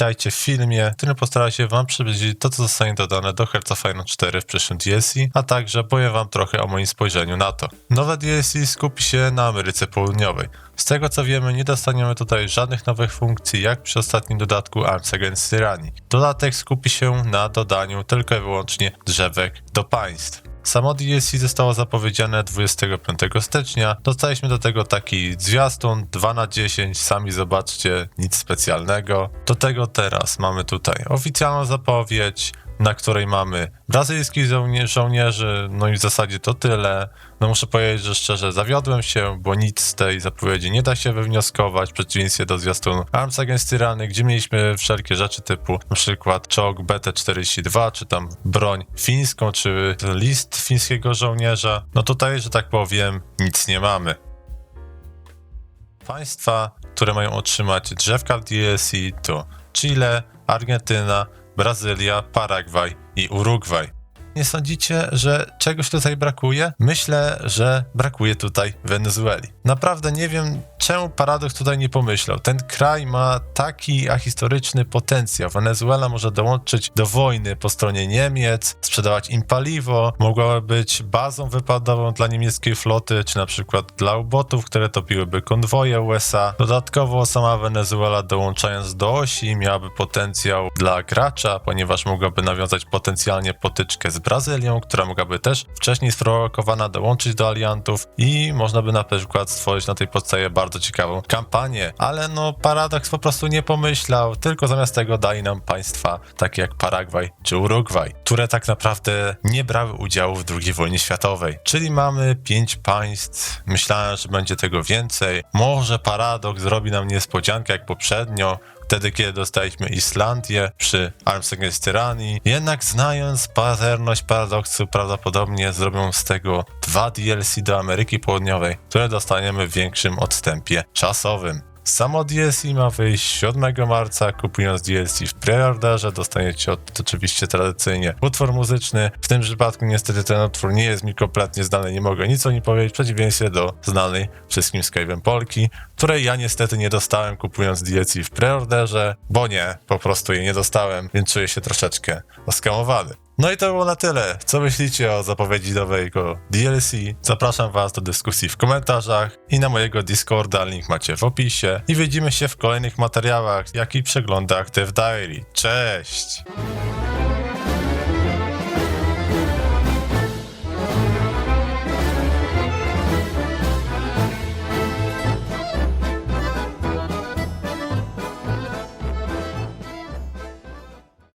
witajcie w filmie, w którym postaram się wam przybliżyć to, co zostanie dodane do Hearts of Iron 4 w przyszłym DLC, a także powiem wam trochę o moim spojrzeniu na to. Nowe DLC skupi się na Ameryce Południowej. Z tego co wiemy, nie dostaniemy tutaj żadnych nowych funkcji, jak przy ostatnim dodatku Arms Against Tyranny. Dodatek skupi się na dodaniu tylko i wyłącznie drzewek do państw. Samo DLC zostało zapowiedziane 25 stycznia. Dostaliśmy do tego taki zwiastun 2 na 10 sami zobaczcie, nic specjalnego. Do tego teraz mamy tutaj oficjalną zapowiedź, na której mamy brazylijskich żołnie- żołnierzy, no i w zasadzie to tyle. No muszę powiedzieć, że szczerze zawiodłem się, bo nic z tej zapowiedzi nie da się wywnioskować, w przeciwieństwie do zwiastunu Arms Against Tyranny, gdzie mieliśmy wszelkie rzeczy typu na przykład czołg BT-42, czy tam broń fińską, czy list fińskiego żołnierza. No tutaj, że tak powiem, nic nie mamy. Państwa, które mają otrzymać drzewka w DLC to Chile, Argentyna, Brazylia, Paragwaj i Urugwaj. Nie sądzicie, że czegoś tutaj brakuje? Myślę, że brakuje tutaj Wenezueli. Naprawdę nie wiem, czemu Paradox tutaj nie pomyślał. Ten kraj ma taki ahistoryczny potencjał. Wenezuela może dołączyć do wojny po stronie Niemiec, sprzedawać im paliwo, mogłaby być bazą wypadową dla niemieckiej floty, czy na przykład dla ubotów, które topiłyby konwoje USA. Dodatkowo sama Wenezuela dołączając do osi miałaby potencjał dla gracza, ponieważ mogłaby nawiązać potencjalnie potyczkę z Brazylią, która mogłaby też wcześniej sprowokowana dołączyć do aliantów i można by na przykład stworzyć na tej podstawie bardzo ciekawą kampanię, ale no Paradox po prostu nie pomyślał, tylko zamiast tego dali nam państwa takie jak Paragwaj czy Urugwaj, które tak naprawdę nie brały udziału w II wojnie światowej. Czyli mamy pięć państw, myślałem, że będzie tego więcej. Może Paradox zrobi nam niespodziankę jak poprzednio, wtedy, kiedy dostaliśmy Islandię przy Arms Against. Jednak znając pazerność paradoksu, prawdopodobnie zrobią z tego dwa DLC do Ameryki Południowej, które dostaniemy w większym odstępie czasowym. Samo DLC ma wyjść 7 marca. Kupując DLC w preorderze dostaniecie od, oczywiście tradycyjnie utwór muzyczny. W tym przypadku niestety ten utwór nie jest mi kompletnie znany, nie mogę nic o nim powiedzieć, w przeciwieństwie do znanej wszystkim Skype'em Polki, której ja niestety nie dostałem kupując DLC w preorderze, bo nie, po prostu jej nie dostałem, więc czuję się troszeczkę oskamowany. No i to było na tyle. Co myślicie o zapowiedzi nowego DLC? Zapraszam Was do dyskusji w komentarzach i na mojego Discorda, link macie w opisie. I widzimy się w kolejnych materiałach, jak i przeglądach Dev Diary. Cześć!